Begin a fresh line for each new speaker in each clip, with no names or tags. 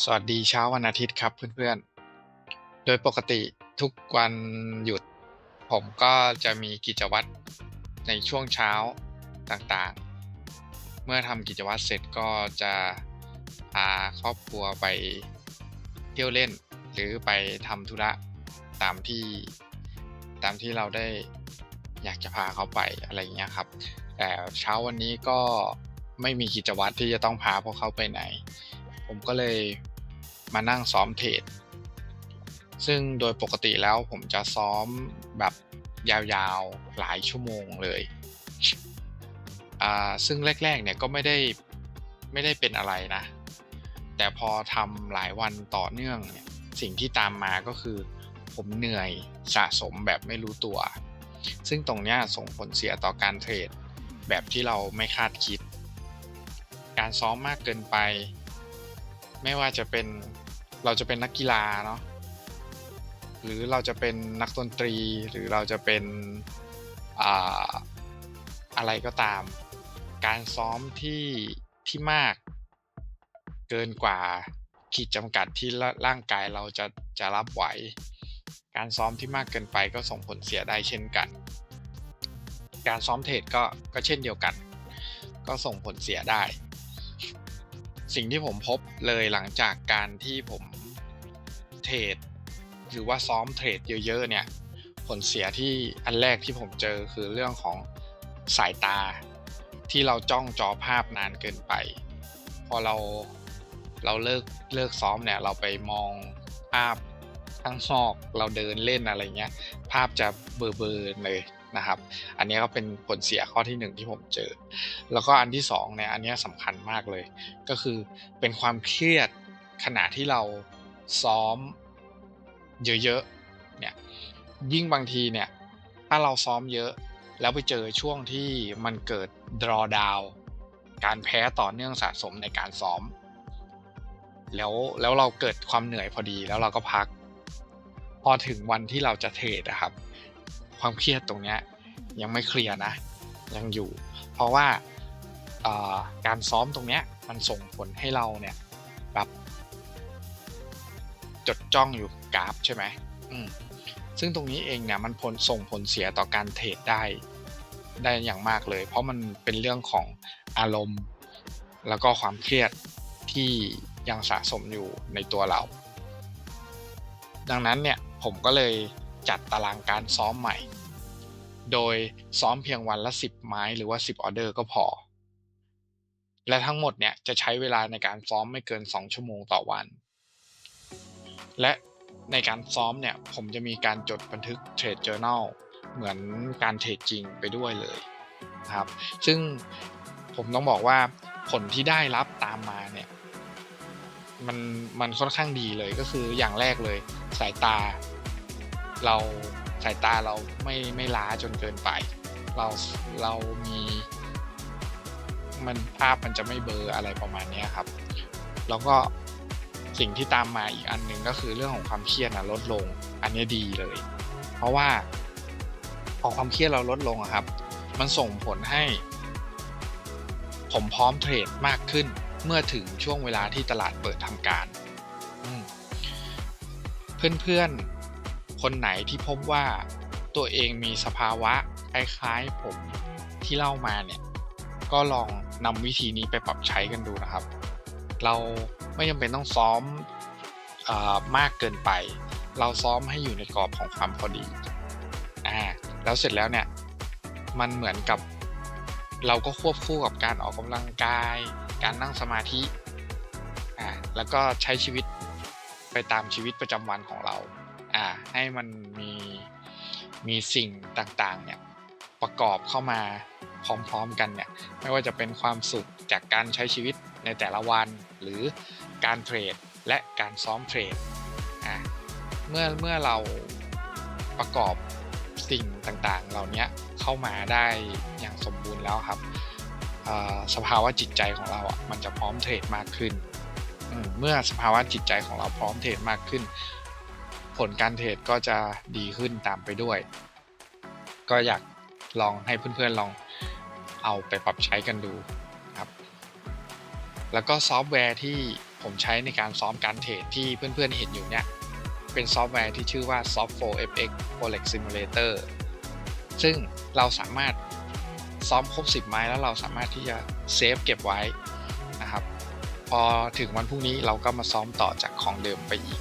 สวัสดีเช้าวันอาทิตย์ครับเพื่อนๆ โดยปกติทุกวันหยุด ผมก็จะมีกิจวัตรในช่วงเช้าต่างๆ เมื่อทำกิจวัตรเสร็จก็จะพาครอบครัวไปเที่ยวเล่น หรือไปทำธุระตามที่ตามที่เราได้อยากจะพาเขาไปอะไรอย่างเงี้ยครับ แต่เช้าวันนี้ก็ไม่มีกิจวัตรที่จะต้องพาพวกเขาไปไหน ผมก็เลยมานั่งซ้อมเทรดซึ่งโดยปกติแล้วผมจะซ้อมแบบยาวๆหลายชั่วโมงเลย ซึ่งแรกๆเนี่ยก็ไม่ได้ไม่ได้เป็นอะไรนะ แต่พอทำหลายวันต่อเนื่องเนี่ยสิ่งที่ตามมาก็คือ ผมเหนื่อยสะสมแบบไม่รู้ตัว ซึ่งตรงนี้ส่งผลเสียต่อการเทรดแบบที่เราไม่คาดคิด การซ้อมมากเกินไป ไม่ว่าจะเป็นเราจะเป็นนักกีฬาเนาะหรือเราจะเป็นนักดนตรีหรือเราจะเป็นอ่าอะไรก็ตาม การซ้อมที่ที่มาก เกินกว่าขีดจำกัดที่ร่ร่างกายเราจะจะรับไหว การซ้อมที่มากเกินไปก็ส่งผลเสียได้เช่นกัน การซ้อมเทรดก็ก็เช่นเดียวกัน ก็ส่งผลเสียได้ สิ่งที่ผมพบเลยหลังจากการที่ผมเทรดหรือว่าซ้อมเทรดเยอะๆเนี่ย ผลเสียที่อันแรกที่ผมเจอคือเรื่องของสายตา ที่เราจ้องจอภาพนานเกินไป พอเราเราเลิกเลิกซ้อมเนี่ยเราไปมองภาพข้างนอกเราเดินเล่นอะไรเงี้ย ภาพจะเบลอๆเลย นะครับ อันนี้ก็เป็นผลเสียข้อที่หนึ่งที่ผมเจอ แล้วก็อันที่สองเนี่ยอันนี้สำคัญมากเลย ก็คือเป็นความเครียดขณะที่เราซ้อมเยอะๆเนี่ยยิ่งบางทีเนี่ยถ้าเราซ้อมเยอะแล้วไปเจอช่วงที่มันเกิด draw down การแพ้ต่อเนื่องสะสมในการซ้อม แล้วแล้วเราเกิดความเหนื่อยพอดีแล้วเราก็พัก พอถึงวันที่เราจะเทรดนะครับ ความเครียดตรงเนี้ยยังไม่เคลียร์นะยังอยู่ เพราะว่าการซ้อมตรงเนี้ยมันส่งผลให้เราเนี่ยแบบจดจ้องอยู่กราฟใช่ไหมอืมซึ่งตรงนี้เองเนี่ยมันผลส่งผลเสียต่อการเทรดได้ได้อย่างมากเลย เพราะมันเป็นเรื่องของอารมณ์ แล้วก็ความเครียดที่ยังสะสมอยู่ในตัวเรา ดังนั้นเนี่ยผมก็เลย จัดตารางการซ้อมใหม่ โดยซ้อมเพียงวันละ 10 ไม้หรือว่า 10 ออเดอร์ก็พอ และทั้งหมดเนี่ยจะใช้เวลาในการซ้อมไม่เกิน 2 ชั่วโมงต่อวัน และในการซ้อมเนี่ยผมจะมีการจดบันทึกเทรด journal เหมือนการเทรดจริงไปด้วยเลยนะครับ ซึ่งผมต้องบอกว่าผลที่ได้รับตามมาเนี่ยมันมันค่อนข้างดีเลยก็คืออย่างแรกเลย สายตา เราสายตาเราไม่ไม่ล้าจนเกินไป เราเรามีมันภาพมันจะไม่เบลออะไรประมาณนี้ครับ แล้วก็สิ่งที่ตามมาอีกอันหนึ่งก็คือเรื่องของความเครียดนะลดลง อันนี้ดีเลย เพราะว่าพอความเครียดเราลดลงครับ มันส่งผลให้ ผมพร้อมเทรดมากขึ้น เมื่อถึงช่วงเวลาที่ตลาดเปิดทำการ เพื่อนๆ คนไหนที่พบว่าตัวเองมีสภาวะคล้ายๆผมที่เล่ามาเนี่ย ก็ลองนำวิธีนี้ไปปรับใช้กันดูนะครับ เราไม่จำเป็นต้องซ้อมอมากเกินไป เราซ้อมให้อยู่ในกรอบของความพอดีอ่าแล้วเสร็จแล้วเนี่ย มันเหมือนกับเราก็ควบคู่กับการออกกำลังกาย การนั่งสมาธิอ่าแล้วก็ใช้ชีวิตไปตามชีวิตประจำวันของเรา อ่าให้มันมีมีสิ่งต่างๆเนี่ยประกอบเข้ามาพร้อมๆกันเนี่ยไม่ว่าจะเป็นความสุขจากการใช้ชีวิตในแต่ละวัน หรือการเทรดและการซ้อมเทรดอ่าเมื่อเมื่อเราประกอบสิ่งต่างๆ เหล่านี้เข้ามาได้อย่างสมบูรณ์แล้วครับสภาวะจิตใจของเราอะมันจะพร้อมเทรดมากขึ้น เมื่อสภาวะจิตใจของเราพร้อมเทรดมากขึ้น ผลการเทรดก็จะดีขึ้นตามไปด้วย ก็อยากลองให้เพื่อนๆลองเอาไปปรับใช้กันดูครับ แล้วก็ซอฟต์แวร์ที่ผมใช้ในการซ้อมการเทรดที่เพื่อนๆเห็นอยู่เนี่ยเป็นซอฟต์แวร์ที่ชื่อว่า Soft4FX Forex Simulator ซึ่งเราสามารถซ้อมครบ 10 ไม้แล้วเราสามารถที่จะเซฟเก็บไว้นะครับ พอถึงวันพรุ่งนี้เราก็มาซ้อมต่อจากของเดิมไปอีก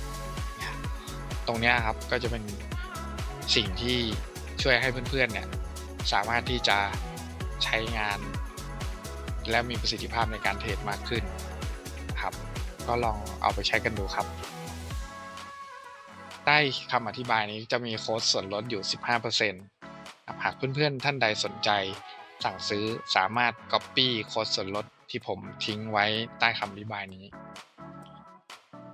รงนี้ครับก็จะเป็นสิ่งที่ช่วยให้เพื่อนๆเนี่ยสามารถที่จะใช้งาน และมีประสิทธิภาพในการเทรดมากขึ้นครับ ก็ลองเอาไปใช้กันดูครับ ใต้คำอธิบายนี้จะมีโค้ดส่วนลดอยู่ 15%หากเพื่อนๆท่านใดสนใจสั่งซื้อสามารถ Copy โค้ดส่วนลดที่ผมทิ้งไว้ใต้คำอธิบายนี้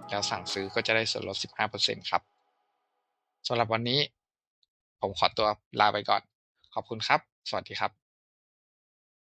แล้วสั่งซื้อก็จะได้ส่วนลด 15%ครับ สำหรับวันนี้ ผมขอตัวลาไปก่อน ขอบคุณครับ สวัสดีครับ